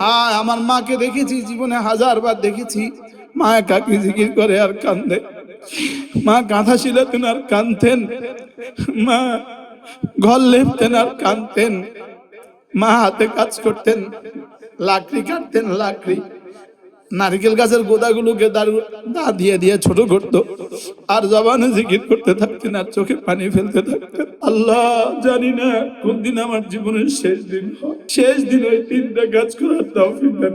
হ্যাঁ আমার মাকে দেখেছি, জীবনে হাজার বার দেখেছি। মা কাকি জিকির করে আর কান্দে মা কাঁথা শিলাতেন আর কানতেন মা ঘর লেপতেন আর কানতেন মা হাতে কাজ করতেন, লাকড়ি কাটতেন, লাকড়ি। নারকেল গাছের গোদাগুলোকে দা দিয়ে দিয়ে ছোট করতো। আর জবানে জিকির করতে থাকতেন আর চোখে পানি ফেলতে থাকতেন। আল্লাহ, জানি না কোন দিন আমার জীবনের শেষ দিন শেষ দিন ওই তিনটা কাজ করার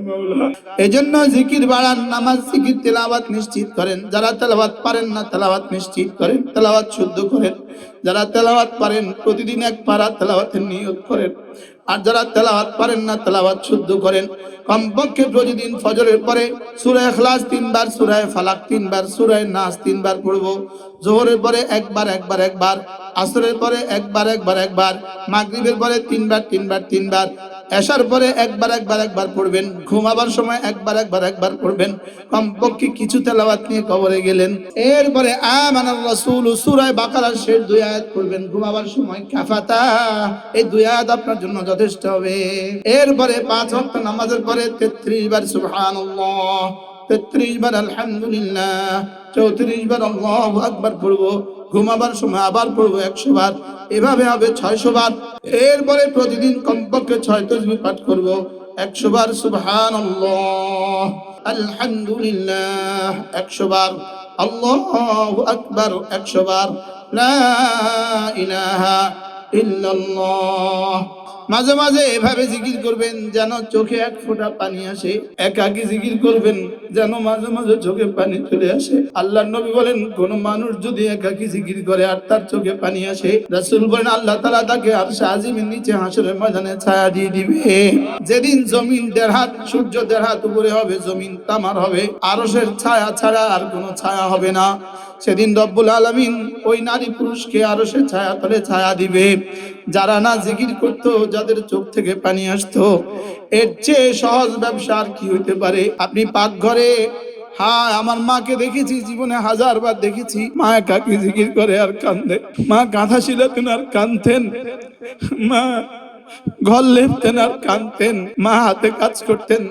মাওলা। এজন্য জিকির বাড়ান, নামাজ, জিকির, তেলাওয়াত নিশ্চিত করেন। যারা তেলাওয়াত পারেন না, তেলাওয়াত নিশ্চিত করেন। তেলাওয়াত শুদ্ধ করেন। যারা তেলাওয়াত পারেন, প্রতিদিন এক পারা তেলাওয়াতের নিয়ত করেন। আর যারা তেলাওয়াত পারেন না, তেলাওয়াত শুদ্ধ করেন। কমপক্ষে প্রতিদিন ফজরের পরে সুরায় খলাস তিনবার সুরায় ফালাক তিনবার সুরায় নাস তিনবার পড়ব। জোহরের পরে একবার একবার একবার। আসরের পরে একবার একবার একবার। মাগরিবের পরে তিনবার তিনবার তিনবার। এশার পরে একবার একবার একবার পড়বেন। ঘুমাবার সময় একবার একবার একবার পড়বেন। কমপক্ষে কিছু তেলাওয়াত নিয়ে কবরে গেলেন। এরপরে দুই ঘুমাবার সময় কাফাতা, এই দুই আয়াত আপনার জন্য যথেষ্ট হবে। এরপরে পাঁচ ওয়াক্ত নামাজের পরে 33 বার সুবহানাল্লাহ 33 বার আলহামদুলিল্লাহ 34 বার আল্লাহু আকবার পড়ব। ঘুমাবার সময় আবার পড়ব একশো বার। এভাবে হবে ছয়শো বার। এরপরে প্রতিদিন কমপক্ষে ছয় তসবি পাঠ করব একশো বার সুবহান আলহামদুলিল্লাহ, একশো বার। আল্লাহ আকবার, একশো বার। লা ইলাহা ইল্লাল্লাহ। মাঝে মাঝে এভাবে জিকির করবেন যেন চোখে এক ফোঁটা পানি আসে। একাকি জিকির করবেন যেন মাঝে মাঝে চোখে পানি চলে আসে। আল্লাহ নবী বলেন, কোন মানুষ যদি একাকি জিকির করে আর তার চোখে পানি আসে, রাসুল বলেন, আল্লাহ তালা তাকে আর আজিমের নিচে হাসরের ময়দানে ছায়া দিয়ে দিবে। যেদিন জমিন দেড় হাত, সূর্য দেড় হাত উপরে হবে, জমিন তামার হবে। আরশের ছায়া ছাড়া আর কোনো ছায়া হবে না। সেদিন রব্বুল আলামিন ওই নারী পুরুষকে আরও সে ছায়া তলে ছায়া দিবে। যারা না জিকির করতো, যাদের চোখ থেকে পানি আসতো। এর চেয়ে সহজ ব্যবসা আর কি হইতে পারে? আপনি পাকঘরে হ্যাঁ আমার মাকে দেখেছি, জীবনে হাজার বার দেখেছি। মা একাকি জিকির করে আর কান্দে? মা কাঁথা শিলাতেন আর কানতেন মা ঘর লেপতেন আর কানতেন মা হাতে কাজ করতেন।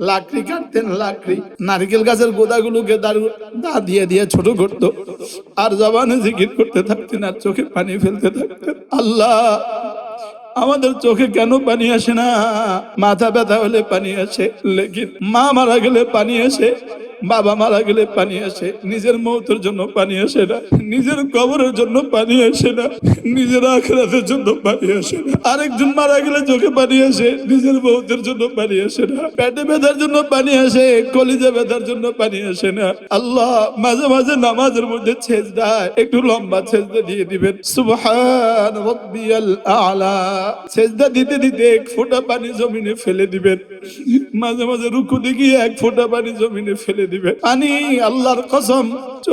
লাকড়ি কাটতেন লাকড়ি। নারকেল গাছের গোদাগুলোকে দারু দা দিয়ে দিয়ে ছোট করতো। আর জবানে জিকির করতে থাকতেন আর চোখে পানি ফেলতে থাকতেন। আল্লাহ, আমাদের চোখে কেন পানি আসে না? মাথা ব্যথা হলে পানি আসে লেকিন মা মারা গেলে পানি আসে। বাবা মারা গেলে পানি আসে, নিজের মৌতের জন্য পানি আসে না, নিজের কবরের জন্য পানি আসে না, নিজের আখরাতের জন্য পানি আসে না। আরেকজন মারা গেলে চোখে পানি আসে, নিজের মৌতের জন্য পানি আসে না। পেটে ব্যথার জন্য পানি আসে, কলিজা ব্যথার জন্য পানি আসে না। আল্লাহ মাঝে মাঝে নামাজের মধ্যে ছেজ দেয় একটু লম্বা ছেজদা দিয়ে দিবেন। সুবহান আলা। দিতে দিতে এক ফোঁটা পানি জমিনে ফেলে দিবেন। মাঝে মাঝে রুকু দেখিয়ে এক ফোঁটা পানি জমিনে ফেলে দিবেন পানি আল্লাহর কসম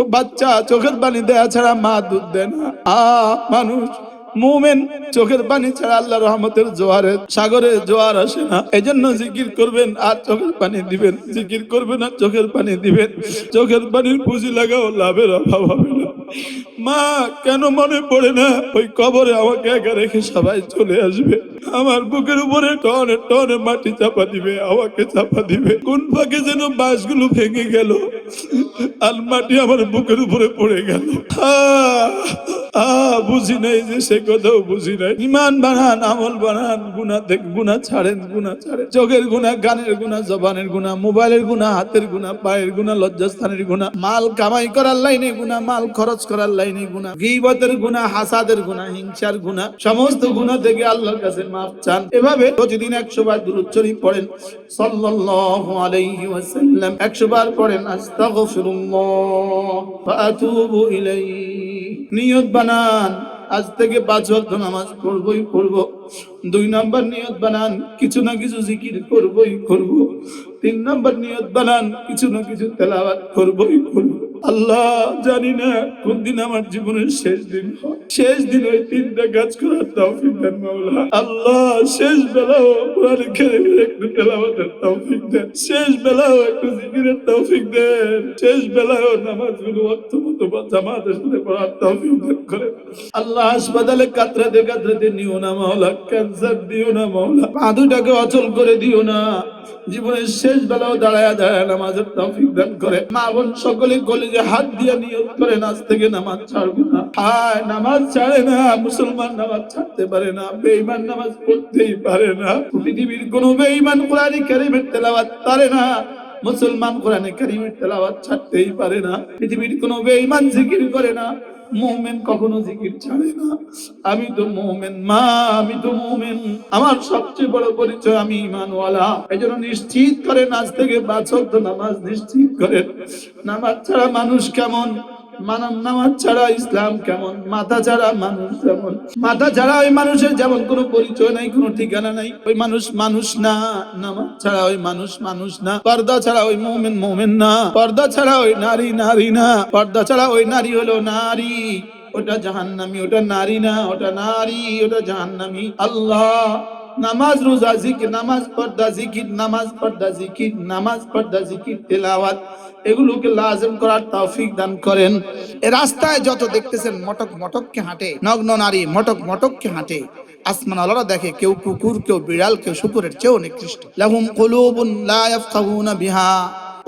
বাচ্চা চোখের পানি দেয়া ছাড়া মা দুধ দেয় না। আ, মানুষ, মুমেন চোখের পানি ছাড়া আল্লাহ রহমতের জোয়ারে, সাগরে জোয়ার আসে না। এই জন্য জিকির করবেন আর চোখের পানি দিবেন। জিকির করবেন আর চোখের পানি দিবেন। চোখের পানির পুঁজি লাগাও, লাভের অভাব হবে মা কেন মনে পড়ে না? ওই কবরে আমাকে একা রেখে সবাই চলে আসবে। আমার বুকের উপরে টনে টনে মাটি চাপা দিবে আমাকে চাপা দিবে। কোন ফাঁকে যেন বাঁশগুলো ভেঙে গেল আর মাটি আমার বুকের উপরে পড়ে গেল। আহ, বুঝি নাই যে সে কথাও বুঝি নাই। ইমান বানান, আমল বানান গুণা থেকে গুণা ছাড়েন গুণা ছাড়েন। চোখের গুণা গানের গুণা জবানের গুণা মোবাইলের গুণা হাতের গুণা পায়ের গুণা লজ্জাস্থানের গুণা মাল কামাই করার লাইনে গুণা মাল খরচ করার লাইনে গুণা গিবতের গুণা হাসাদের গুণা হিংসার গুণা সমস্ত গুণা থেকে আল্লাহর কাছে মাফ চান। এভাবে প্রতিদিন একশো বার দূরত শরীফ পড়েন। সাল্লাল্লাহু আলাইহি ওয়াসাল্লাম। একশো বার পড়েন, আস্তাগফিরুল্লাহ ওয়া আতুবু ইলাইহি। নিয়ত বানান। আজ থেকে পাঁচ অর্থ নামাজ পড়বই পড়ব। দুই নাম্বার নিয়ত বানান, কিছু না কিছু জিকির করবই করব। তিন নাম্বার নিয়ত বানান, কিছু না কিছু তেলাবাদ করবই করব। আল্লাহ, জানি না কোন দিন আমার জীবনের শেষ দিন শেষ দিন ওই তিনটা কাজ করার তৌফিক দেন মাওলা। আল্লাহ, শেষ বেলাও কোরআন কারিমের একটু তেলাওয়াতের তৌফিক দেন। শেষ বেলাও একটু জিকিরের তৌফিক দেন। শেষ বেলাও নামাজগুলো ওয়াক্ত মতো বা জামাতের সাথে পড়ার তৌফিক দেন করে। আল্লাহ, হাসপাতালে কাতরাতে কাতরাতে নিও না মাওলা, ক্যান্সার দিও না মাওলা। পা দুটাকে অচল করে দিও না। জীবনের শেষ বেলাও দাঁড়ায় দাঁড়ায় নামাজের তৌফিক দান করে। মা বোন সকলে কলেজে হাত দিয়ে নিয়ত করে নাচ থেকে নামাজ ছাড়বো না। হায়, নামাজ ছাড়ে না, মুসলমান নামাজ ছাড়তে পারে না, বেঈমান নামাজ পড়তেই পারে না। পৃথিবীর কোনো বেঈমান কোরআন কারিমের তেলাওয়াত পারে না, মুসলমান কোরআনে কারিমের তেলাওয়াত ছাড়তেই পারে না। পৃথিবীর কোনো বেঈমান জিকির করে না মোমেন কখনো জিকির ছাড়ে না। আমি তো মোমেন, মা, আমি তো মোমেন। আমার সবচেয়ে বড় পরিচয় আমি ইমানওয়ালা এই জন্য নিশ্চিত করে নাচ থেকে বাছর তো নামাজ নিশ্চিত করেন। নামাজ ছাড়া মানুষ কেমন? মানব নামাজ ছাড়া ইসলাম কেমন? মাথা ছাড়া মানুষ যেমন। মাথা ছাড়া ওই মানুষের যেমন কোনো পরিচয় নাই, কোনো ঠিকানা নাই। ওই মানুষ মানুষ না। নামাজ ছাড়া ওই মানুষ মানুষ না। পর্দা ছাড়া ওই মোমেন মোমেন না। পর্দা ছাড়া ওই নারী নারী না। পর্দা ছাড়া ওই নারী হলো নারী। ওটা জাহান্নামি, ওটা নারী না। ওটা নারী, ওটা জাহান্নামি। আল্লাহ। নামাজ, রোজা, জিকির, নামাজ, পর্দা, জিকির, নামাজ, পর্দা, জিকির, নামাজ, পর্দা, জিকির, তেলাওয়াত, এগুলোকে লাজম করার তৌফিক দান করেন। এ রাস্তায় যত দেখতেছেন মটক মটককে হাঁটে, নগ্ন নারী মটক মটককে হাঁটে আসমান আলারা দেখে কেউ কুকুর, কেউ বিড়াল, কেউ শুকুরের চেয়েও নিকৃষ্ট। লাহুম কুলুবুন লা ইয়াফকাহুনা বিহা।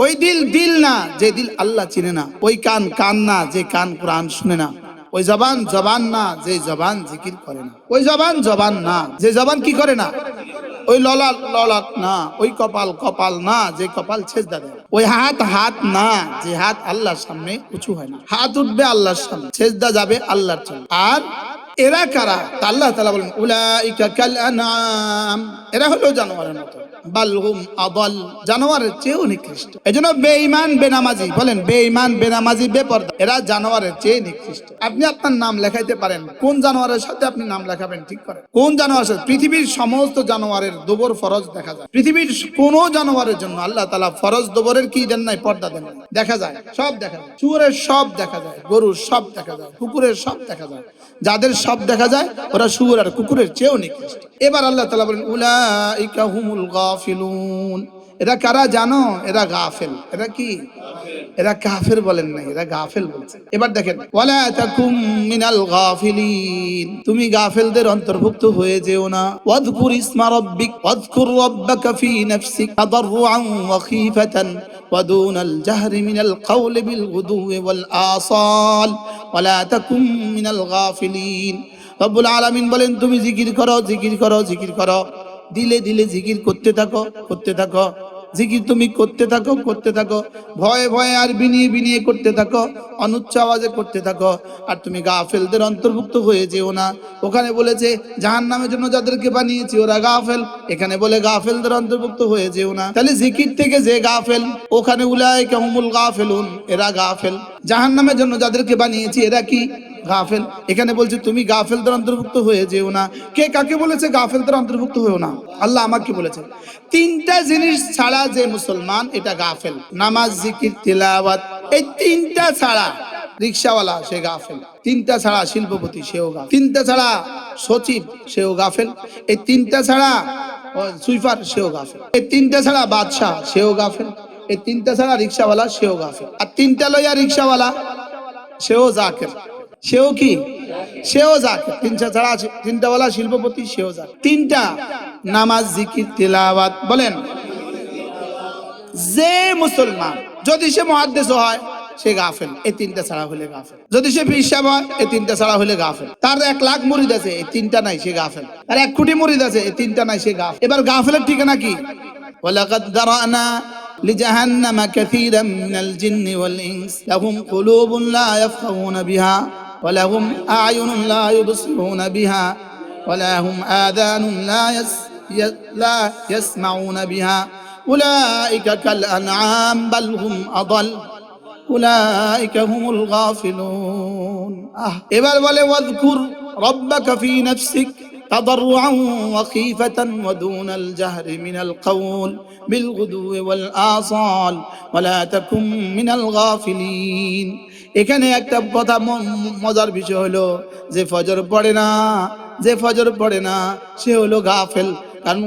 ওই দিল দিল না, যে দিল আল্লাহ চিনে না, ওই কান কান না, যে কান কোরআন শুনে না। ওই জবান জবান না, যে জবান জিকির করে না। ওই জবান জবান না, যে জবান কি করে না? ওই ললাট ললাট না, ওই কপাল কপাল না, যে কপাল ছেজদা দেয় ওই হাত হাত না, যে হাত আল্লাহর সামনে উঁচু হয় না। হাত উঠবে আল্লাহর সামনে, ছেজদা যাবে আল্লাহর সামনে। আর এরা কারা? আল্লাহ তাআলা বলেন, উলাইকা কাল আনআম। এরা হলো জানোয়ারের মতো। বালহুম আদল, জানোয়ারের চেয়েও নিকৃষ্ট। এজন্য বেঈমান, বেনামাজি, বলেন বেঈমান, বেনামাজি, বেপরদা, এরা জানোয়ারের চেয়ে নিকৃষ্ট। আপনি আপনার নাম লেখাইতে পারেন। কোন জানোয়ারের সাথে আপনি নাম লেখাবেন ঠিক করেন কোন জানোয়ারের সাথে? পৃথিবীর সমস্ত জানোয়ারের দুবর ফরজ দেখা যায়। পৃথিবীর কোন জানোয়ারের জন্য আল্লাহ তাআলা ফরজ দুবরের কি দেন নাই? পর্দা দেন দেখা যায়, সব দেখা যায়। চুরের সব দেখা যায়, গরুর সব দেখা যায়, কুকুরের সব দেখা যায়। যাদের সব দেখা যায়, ওরা শুয়োর আর কুকুরের চেয়েও নিকৃষ্ট। এবার আল্লাহ তাআলা বলেন, উলাইকা হুমুল গাফিলুন এরা কারা জানো এরা গাফেল এরা কি এরা কাফের বলেন না এরা গাফেল বলছে এবার দেখেন ওয়ালা তাকুম মিনাল গাফিলিন তুমি গাফেলদের অন্তর্ভুক্ত হয়ে যেও না ওয়াদকুর ইসমা রাব্বিক ওয়াদকুর রাব্বাকা ফি নাফসিক তাদাররুআন ওয়া খীফাতান ودون الجهر من القول بالغدو والآصال ولا تكن من الغافلين রব্বুল আলামিন বলেন তুমি জিকির করো জিকির করো জিকির করো দিলে দিলে জিকির করতে থাকো করতে থাকো। জিকির তুমি করতে থাকো করতে থাকো। ভয়ে ভয়ে আর বিনিয়ে বিনিয়ে করতে থাকো, অনুচ্চ আওয়াজে করতে থাকো। আর তুমি গাফেলদের অন্তর্ভুক্ত হয়ে যেও না। ওখানে বলেছে জাহান নামের জন্য যাদেরকে বানিয়েছি ওরা গাফেল। এখানে বলে, গাফেলদের অন্তর্ভুক্ত হয়ে যেও না। তাহলে জিকির থেকে যে গাফেল, ওখানে উলায় কেমুল গাফেলুন, এরা গাফেল। জাহান নামের জন্য যাদেরকে বানিয়েছি, এরা কি? গাফেল। এখানে বলছে, তুমি গাফেলদের অন্তর্ভুক্ত হয়ে যেও না। কে কাকে বলেছে গাফেলদের অন্তর্ভুক্ত হয়েও না? আল্লাহ আমাকে বলেছে, তিনটা জিনিস ছাড়া যে মুসলমান, এটা গাফেল। নামাজ, জিকির, তিলাওয়াত, এই তিনটা ছাড়া রিক্সাওয়ালা, সে গাফেল। তিনটা ছাড়া শিল্পপতি, সেও গাফেল। তিনটা ছাড়া সচিব, সেও গাফেল। এই তিনটা ছাড়া সুইফার সেও গাফেল। এই তিনটা ছাড়া বাদশাহ, সেও গাফেল। এই তিনটা ছাড়া রিক্সাওয়ালা, সেও গাফেল। আর তিনটা লইয়া রিক্সাওয়ালা, সেও জাকের। সেও কি সেও জাকের তিনটা ছাড়া আছে তিনটা বলা শিল্পপতি সেও যাক তিনটা নামাজ জিকির তেলাওয়াত বলেন যে মুসলমান যদি সে মহাদ্দেশ হয় সে গাফেল এই তিনটা ছাড়া হলে গাফেল যদি সে পিসাব হয় এই তিনটা ছাড়া হলে গাফেল তার এক লাখ মুরিদ আছে এই তিনটা নাই সে গাফেল আর এক কোটি মুরিদ আছে এই তিনটা নাই সে গাফেল এবার গাফেলের ঠিকানা কি ولقد ذرأنا لجهنم كثيرا من الجن والإنس لهم قلوب لا يفقهون بها ولهم أعين لا يبصرون بها ولهم آذان لا يس لا يسمعون بها. أولئك كالأنعام بل هم أضل. أولئك هم الغافلون. آه. إبال ولي واذكر ربك في نفسك تضرعا وخيفة ودون الجهر من القول بالغدو والآصال ولا تكن من الغافلين. এখানে একটা কথা মজার বিষয় হলো, যে ফজর পড়ে না, যে ফজর পড়ে না, সে হলো গাফেল। কারণ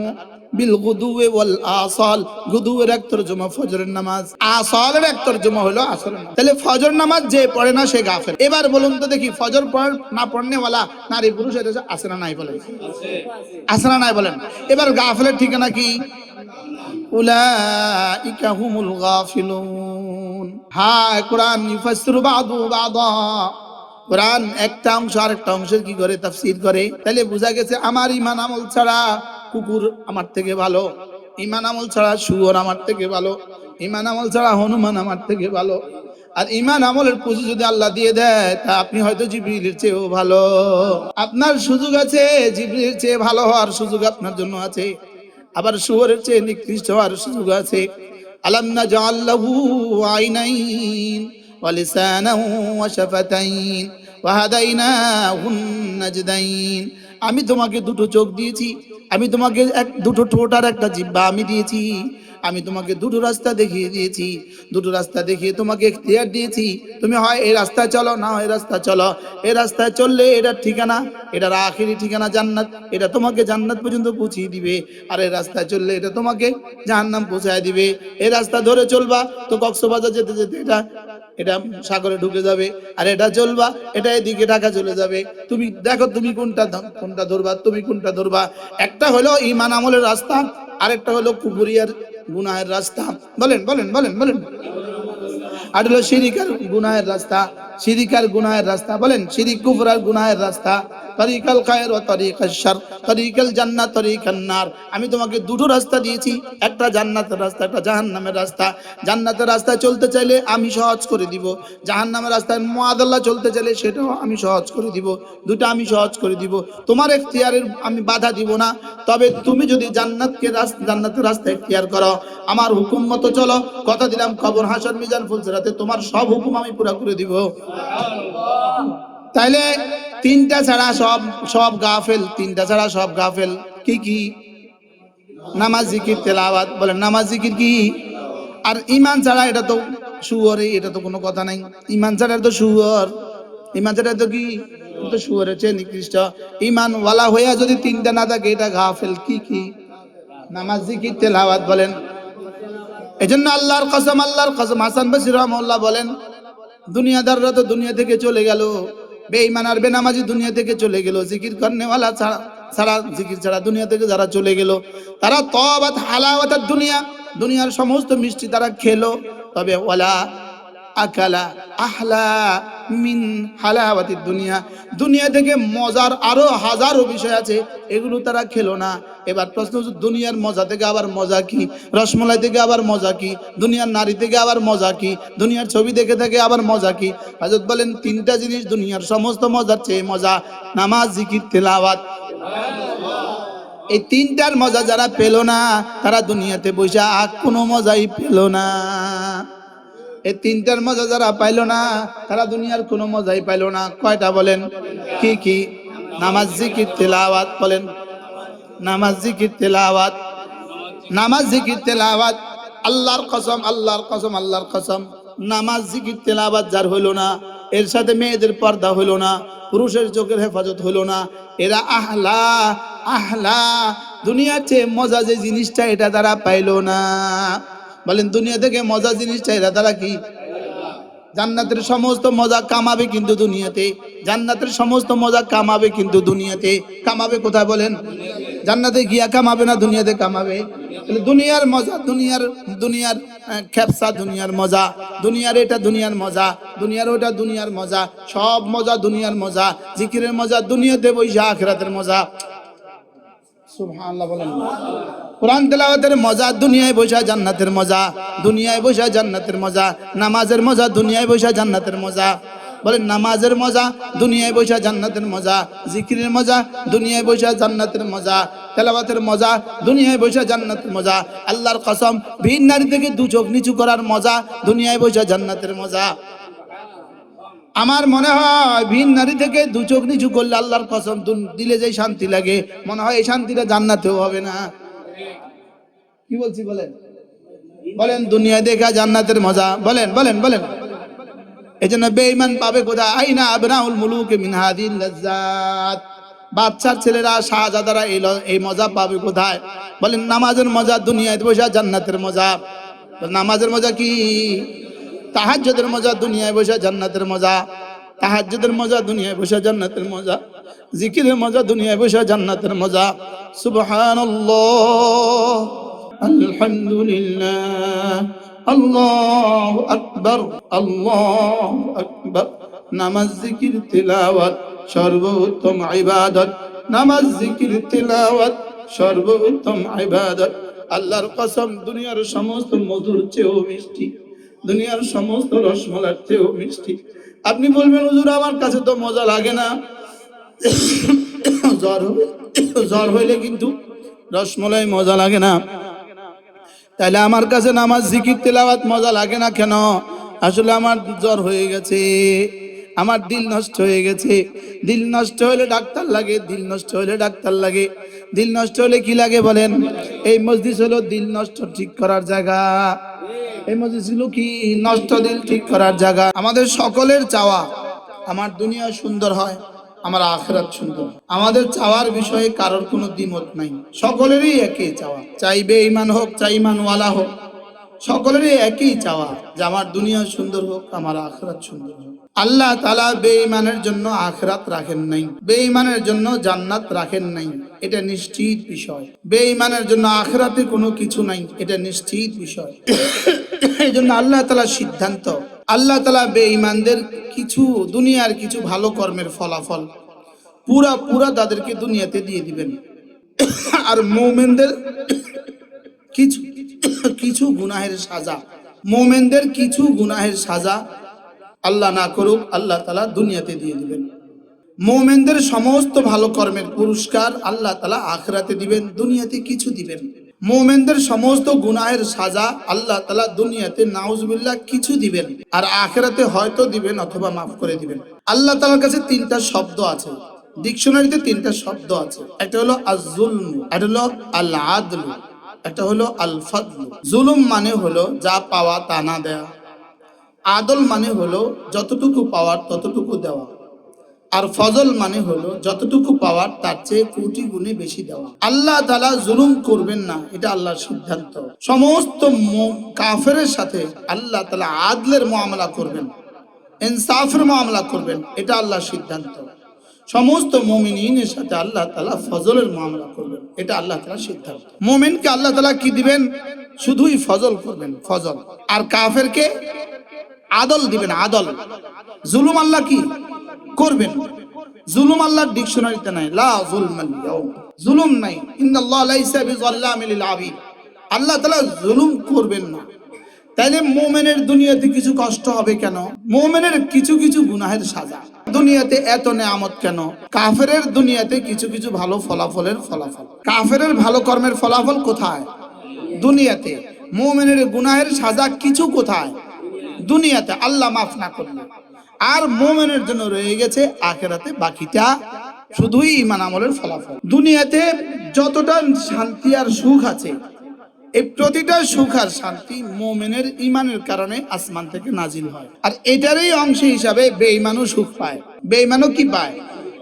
বিল গুদুয়ে ওয়াল আসাল গুদুয়ের এক তরজমা ফজরের নামাজ। আসালের এক তরজমা হলো নামাজ। তাহলে ফজর নামাজ যে পড়ে না, সে গাফেল। এবার বলুন তো দেখি, ফজর পড়, না পড়নে ওয়ালা নারী পুরুষ এটা আছে নাই বলেন? আছে নাই বলেন? এবার গাফেলের ঠিকানা কি? উলাইকা হুমুল গাফিলুন। হ্যাঁ কোরআন ইউফাসসিরু বাদু বাদা। কোরআন একটা অংশ আরেকটা অংশের কি করে তাফসীর করে? তাহলে বোঝা গেছে আমার ইমান আমল ছাড়া কুকুর আমার থেকে ভালো। ইমান আমল ছাড়া শুয়োর আমার থেকে ভালো। ইমান আমল ছাড়া হনুমান আমার থেকে ভালো। আর ইমান আমলের পুঁজি যদি আল্লাহ দিয়ে দেয়, তা আপনি হয়তো জিবরিলের চেয়েও ভালো। আপনার সুযোগ আছে, জিবরিলের চেয়ে ভালো হওয়ার সুযোগ আপনার জন্য আছে। আবার শুয়োরের চেয়ে নিকৃষ্ট হওয়ার সুযোগ আছে। ألم نجعل له عينين ولسانا وشفتين وهديناه النجدين আমি তোমাকে দুটো চোখ দিয়েছি, আমি তোমাকে এক, দুটো ঠোঁট আর একটা জিহ্বা আমি দিয়েছি, আমি তোমাকে দুটো রাস্তা দেখিয়ে দিয়েছি, দুটো রাস্তা দেখিয়ে তোমাকে এখতিয়ার দিয়েছি, তুমি হয় এই রাস্তায় চলো, না হয় রাস্তা চলো, এই রাস্তায় চললে এটার ঠিকানা, এটার আখিরি ঠিকানা জান্নাত, এটা তোমাকে জান্নাত পর্যন্ত পৌঁছিয়ে দিবে, আর এই রাস্তায় চললে এটা তোমাকে জাহান্নাম পৌঁছায় দিবে, এই রাস্তা ধরে চলবা, তো কক্সবাজার যেতে যেতে এটা এটা সাগরে ঢুকে যাবে, আর এটা চলবা এটা এদিকে ঢাকা চলে যাবে। তুমি দেখো তুমি কোনটা কোনটা ধরবা, তুমি কোনটা ধরবা। একটা হলো ইমান আমলের রাস্তা, আরেকটা হলো কুপুরিয়ার গুনায়ের রাস্তা। বলেন বলেন বলেন বলেন। আর হলো সিরিকার গুনায়ের রাস্তা সিরিকার গুনায়ের রাস্তা, বলেন সিরিক কুপুরার গুনায়ের রাস্তা। তরিকাল খায়ের ও শার, তরিকাল জান্নাত, তরিকাল নার। আমি তোমাকে দুটো রাস্তা দিয়েছি, একটা জান্নাতের রাস্তা, একটা জাহান্নামের রাস্তা। জান্নাতের রাস্তায় চলতে চাইলে আমি সহজ করে দিব। জাহান্নামের রাস্তায় মুআদাল্লাহ চলতে চাইলে সেটাও আমি সহজ করে দিব। দুটো আমি সহজ করে দিব। তোমার এখতিয়ারের আমি বাধা দিব না। তবে তুমি যদি জান্নাতকে রাস- জান্নাতের রাস্তা এখতিয়ার করো, আমার হুকুম মতো চলো। কথা দিলাম খবর হাসান মিজান ফুলসরাতে, তোমার সব হুকুম আমি পুরা করে দিব। তাইলে তিনটা ছাড়া সব সব গাফেল, তিনটা ছাড়া সব গাফেল। কি কি? নামাজ, জিকির, তেলাওয়াত, বলেন নামাজ, জিকির কি? আর ইমান ছাড়া এটা তো শুয়রে, এটা তো কোনো কথা নাই। ইমান ছাড়া তো শুয়র। ইমান ছাড়া তো কি? তো শুয়রের চেয়ে নিকৃষ্ট। ইমান ওয়ালা হইয়া যদি তিনটা না থাকে, এটা গাফেল, কি কি? নামাজ, জিকির, তেলাওয়াত বলেন। এজন্য আল্লাহর কসম আল্লাহর কসম। হাসান বসির রহমাল্লাহ বলেন, দুনিয়াদাররা তো দুনিয়া থেকে চলে গেল। বেঈমান আর বেনামাজি দুনিয়া থেকে চলে গেল, জিকির কর্নেওয়ালা ছাড়া ছাড়া, জিকির ছাড়া দুনিয়া থেকে যারা চলে গেল, তারা তবাত হালাওয়াতার দুনিয়া, দুনিয়ার সমস্ত মিষ্টি তারা খেলো। তবে ওয়ালা আকালা আহলা মিন হালাওয়াতি দুনিয়া। দুনিয়া থেকে মজার আরও হাজারো বিষয় আছে, এগুলো তারা খেলো না। এবার প্রশ্ন হচ্ছে, দুনিয়ার মজা থেকে আবার মজা কি? রসমলাই থেকে আবার মজা কি? দুনিয়ার নারী থেকে আবার মজা কি? দুনিয়ার ছবি দেখে থেকে আবার মজা কি? হাজত বলেন, তিনটা জিনিস দুনিয়ার সমস্ত মজার চেয়ে মজা, নামাজ, জিকির, তেলাওয়াত। এই তিনটার মজা যারা পেল না, তারা দুনিয়াতে বসে আর কোনো মজাই পেল না। এই তিনটার মজা যারা পাইলো না, তারা দুনিয়ার কোনো মজাই পাইলো না। কয়টা বলেন? কি কি? নামাজ, জিকির, তেলাওয়াত বলেন। নামাজ, জিকির, তেলাওয়াত। নামাজ, জিকির, তেলাওয়াত। আল্লাহর কসম আল্লাহর কসম আল্লাহর কসম। নামাজ, জিকির, তেলাওয়াত যার হইল না, এর সাথে মেয়েদের পর্দা হইল না, পুরুষের চোখের হেফাজত হইল না। এরা আহলা আহলা। দুনিয়ার চেয়ে মজা যে জিনিসটা, এটা তারা পাইলো না। বলেন, দুনিয়া থেকে মজা জিনিস এরা তারা কি? জান্নাতের সমস্ত মজা কামাবে কিন্তু দুনিয়াতে। জান্নাতের সমস্ত মজা কামাবে কিন্তু দুনিয়াতে। কামাবে কোথায় বলেন? জান্নাতে গিয়া কামাবে না দুনিয়াতে কামাবে? দুনিয়ার মজা, দুনিয়ার দুনিয়ার খেপসা দুনিয়ার মজা। দুনিয়ার এটা, দুনিয়ার মজা। দুনিয়ার ওটা, দুনিয়ার মজা। সব মজা, দুনিয়ার মজা। জিকিরের মজা, দুনিয়াতে বৈশা আখেরাতের মজা। সুবহানাল্লাহ বলেন। কোরআন তেলাওয়াতের মজা দুনিয়ায় বসা জান্নাতের মজা, দুনিয়ায় বসা জান্নাতের মজা, নামাজের মজা দুনিয়ায় বসা জান্নাতের মজা। বলেন, নামাজের মজা দুনিয়ায় বসা জান্নাতের মজা, জিকিরের মজা দুনিয়ায় বসা জান্নাতের মজা, তেলাওয়াতের মজা দুনিয়ায় বসা জান্নাতের মজা। আল্লাহর কসম, ভিন নারী থেকে দু চোখ নিচু করার মজা দুনিয়ায় বসা জান্নাতের মজা। আমার মনে হয় ভিন নারী থেকে দু চোখ নিচু করলে আল্লাহর কসম, দিলে যে শান্তি লাগে। মনে হয় এই শান্তিটা জান্নাতেও হবে না। কি বলছি, বলেন? বলেন দুনিয়া দেখা জান্নাতের মজা। বলেন বলেন বলেন। এই জন্য বেঈমান পাবে কোথায়? আইনা আবনাউল মুলুক মিন হাদিল লাজ্জাত। বাচ্চার ছেলেরা, শাহজাদারা এই এই মজা পাবে কোথায়? বলেন, নামাজের মজা, দুনিয়ায় বসে জান্নাতের মজা। নামাজের মজা কি? তাহাজ্জুদের মজা, দুনিয়ায় বসে জান্নাতের মজা। তাহাজ্জুদের মজা, দুনিয়ায় বসে জান্নাতের মজা। জিকিরের মজা, দুনিয়ায় বসে জান্নাতের মজা। সুবহানাল্লাহ। আলহামদুলিল্লাহ। আল্লাহ আকবর। আল্লাহ আকবর। নামাজ, জিকির, তিলাওয়াত, সর্বোত্তম ইবাদত। নামাজ, জিকির, তিলাওয়াত, সর্বোত্তম ইবাদত। আল্লাহর কসম, দুনিয়ার সমস্ত মধুর চেয়েও মিষ্টি। দুনিয়ার সমস্ত রসমলার চেয়েও মিষ্টি। আপনি বলবেন, হুজুর, আমার কাছে তো মজা লাগে না। জ্বর হবে, জ্বর হইলে কিন্তু রসমলাই মজা লাগে না। তাহলে আমার কাছে নামাজ, জিকির, তেলাওয়াত মজা লাগে না কেন? আসলে আমার জ্বর হয়ে গেছে, আমার দিল নষ্ট হয়ে গেছে। দিল নষ্ট হলে ডাক্তার লাগে, দিল নষ্ট হলে ডাক্তার লাগে। দিল নষ্ট হলে কি লাগে বলেন? এই মসজিদ হলো দিল নষ্ট ঠিক করার জায়গা। ছিল কি নষ্ট দিল ঠিক করার জায়গা? আমাদের সকলের চাওয়া আমার দুনিয়া সুন্দর হয়, আমার আখরাত সুন্দর। আমাদের চাওয়ার বিষয়ে কারোর কোনো দ্বিমত নাই। সকলেরই একই চাওয়া। চাইবে ইমান হোক, চাই ইমানওয়ালা হোক, সকলেরই একই চাওয়া যে আমার দুনিয়া সুন্দর হোক, আমার আখরাত সুন্দর হোক। আল্লাহ তালা বেঈমানের জন্য আখরাত রাখেন নাই, বেঈমানের জন্য জান্নাত রাখেন নাই, এটা নিশ্চিত বিষয়। বেঈমানের জন্য আখরাতে কোনো কিছু নাই, এটা নিশ্চিত বিষয়। এই জন্য আল্লাহ তালা সিদ্ধান্ত, আল্লাহ তালা বেঈমানদের কিছু, দুনিয়ার কিছু ভালো কর্মের ফলাফল পুরা পুরা তাদেরকে দুনিয়াতে দিয়ে দিবেন। আর মৌমেনদের কিছু কিছু গুনাহের সাজা, মোমেনদের কিছু গুনাহের সাজা আল্লাহ না করুক, আল্লাহ তালা দুনিয়াতে দিয়ে দিবেন। মোমেনদের সমস্ত ভালো কর্মের পুরস্কার আল্লাহ তালা আখরাতে দিবেন, দুনিয়াতে কিছু দিবেন। মোমেনদের সমস্ত গুনাহের সাজা আল্লাহ তালা দুনিয়াতে নাউজবিল্লাহ কিছু দিবেন, আর আখেরাতে হয়তো দিবেন অথবা মাফ করে দিবেন। আল্লাহ তালার কাছে তিনটা শব্দ আছে। ডিকশনারিতে তিনটা শব্দ আছে। একটা হলো আজুলম একটা হলো আল আদলু একটা হলো আল ফাদলু জুলুম মানে হলো যা পাওয়া তা না দেয়া। আদল মানে হলো যতটুকু পাওয়ার ততটুকু দেওয়া। আর ফজল মানে হলো যতটুকু পাওয়ার তার চেয়ে কোটি গুণে বেশি দেওয়া। আল্লাহ তালা জুলুম করবেন না, এটা আল্লাহর সিদ্ধান্ত। সমস্ত কাফেরের সাথে আল্লাহ তালা আদলের মামলা করবেন। ইনসাফের মামলা করবেন, এটা আল্লাহর সিদ্ধান্ত। সমস্ত মমিনের সাথে আল্লাহ তালা ফজলের মামলা করবেন, এটা আল্লাহ তালা সিদ্ধান্ত। মোমিনকে আল্লাহ তালা কি দিবেন? শুধুই ফজল করবেন, ফজল। আর কাফেরকে আদল দিবেন, আদল। জুলুম আল্লাহ কি? করবেন। জুলুম আল্লাহর ডিকশনারিতে নাই। লা জুলমান জুলুম নাই। ইন্নাল্লাহ লাইসা বিযাল্লামিল লিল আবিদ আল্লাহ তাআলা জুলুম করবেন না। তাইলে মোমেনের দুনিয়াতে কিছু কষ্ট হবে কেন? মোমেনের কিছু কিছু গুনাহের সাজা। দুনিয়াতে এত নেয়ামত কেন? কাফেরের দুনিয়াতে কিছু কিছু ভালো ফলাফলের ফলাফল। কাফেরের ভালো কর্মের ফলাফল কোথায়? দুনিয়াতে। মোমেনের গুনাহের সাজা কিছু কোথায়? দুনিয়াতে আল্লাহ মাফ না করলে। আর মোমেনের জন্য রয়ে গেছে আখেরাতে বাকিটা শুধুই ইমান আমলের ফলাফল। দুনিয়াতে যতটা শান্তি আর সুখ আছে, এই প্রতিটা সুখ আর শান্তি মোমেনের ইমানের কারণে আসমান থেকে নাজিল হয়। আর এটারই অংশ হিসাবে বেঈমানও সুখ পায়। বেঈমানও কি পায়?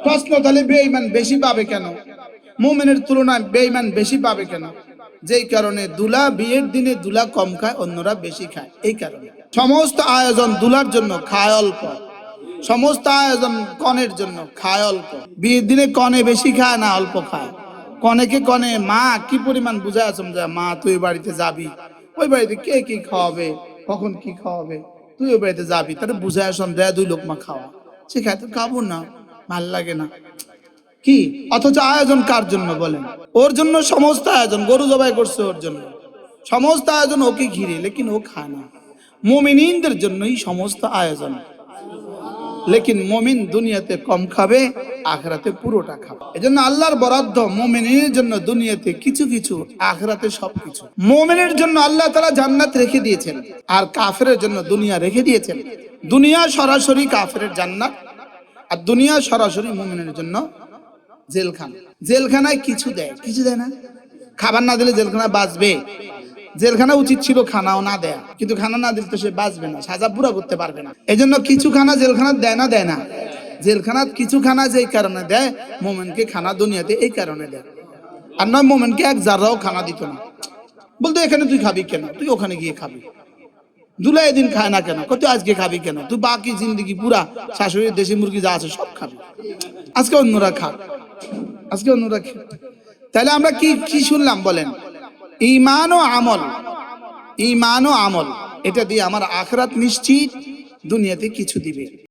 প্রশ্ন তাহলে বেঈমান বেশি পাবে কেন? মোমেনের তুলনায় বেঈমান বেশি পাবে কেন? যেই কারণে দুলা বিয়ের দিনে দুলা কম খায়, অন্যরা বেশি খায়। এই কারণে। সমস্ত আয়োজন দুলার জন্য খায় অল্প। সমস্ত আয়োজন কনের জন্য খায় অল্প। বিয়ের দিনে কনে বেশি খায় না অল্প খায়। কনেকে কনে, মা, কি পরিমাণ আসম যে মা, তুই বাড়িতে যাবি। ওই বাড়িতে কে কি খাওয়াবে? কখন কি খাওয়াবে? তুই ওই বাড়িতে যাবি। তাহলে বুঝায় আসম দেয় দুই লোক মা খাওয়া। সে খায় তো খাব না, ভালো লাগে না। কি? অথচ আয়োজন কার জন্য বলেন? ওর জন্য সমস্ত আয়োজন, গরু জবাই করছে ওর জন্য। সমস্ত আয়োজন ওকে ঘিরে, লেকিন ও খায় না। মোমিনদের জন্যই সমস্ত আয়োজন। লেকিন মমিন দুনিয়াতে কম খাবে, আখরাতে পুরোটা খাবে। এজন্য আল্লাহর বরাদ্দ মমিনের জন্য দুনিয়াতে কিছু কিছু, আখরাতে সবকিছু। মমিনের জন্য আল্লাহ তারা জান্নাত রেখে দিয়েছেন, আর কাফেরের জন্য দুনিয়া রেখে দিয়েছেন। দুনিয়া সরাসরি কাফেরের জান্নাত, আর দুনিয়া সরাসরি মমিনের জন্য জেলখানা। জেলখানায় কিছু দেয় কিছু দেয় না। খাবার না দিলে জেলখানা বাঁচবে। জেলখানা উচিত ছিল খানাও না দেয়া। কিন্তু খানা না দিলে তো সে বাঁচবে না, সাজা পুরা করতে পারবে না। এই জন্য কিছু খানা জেলখানা দেয় না দেয় না। জেলখানা কিছু খানা যেই কারণে দেয়, মোমেনকে খানা দুনিয়াতে এই কারণে দেয়। আর নয় মোমেনকে এক জাররাও খানা দিত না। বলতো, এখানে তুই খাবি কেন? তুই ওখানে গিয়ে খাবি। দুলাই দিন খায় না কেন? কত আজকে খাবি কেন? তুই বাকি জিন্দগি পুরা শাশুড়ির দেশি মুরগি যা আছে সব খাবি। আজকে অন্যরা খা। আজকে অন্যরা খা তাহলে আমরা কি কি শুনলাম বলেন? ইমান ও আমল। ইমান ও আমল এটা দিয়ে আমার আখরাত নিশ্চিত দুনিয়াতে কিছু দিবে।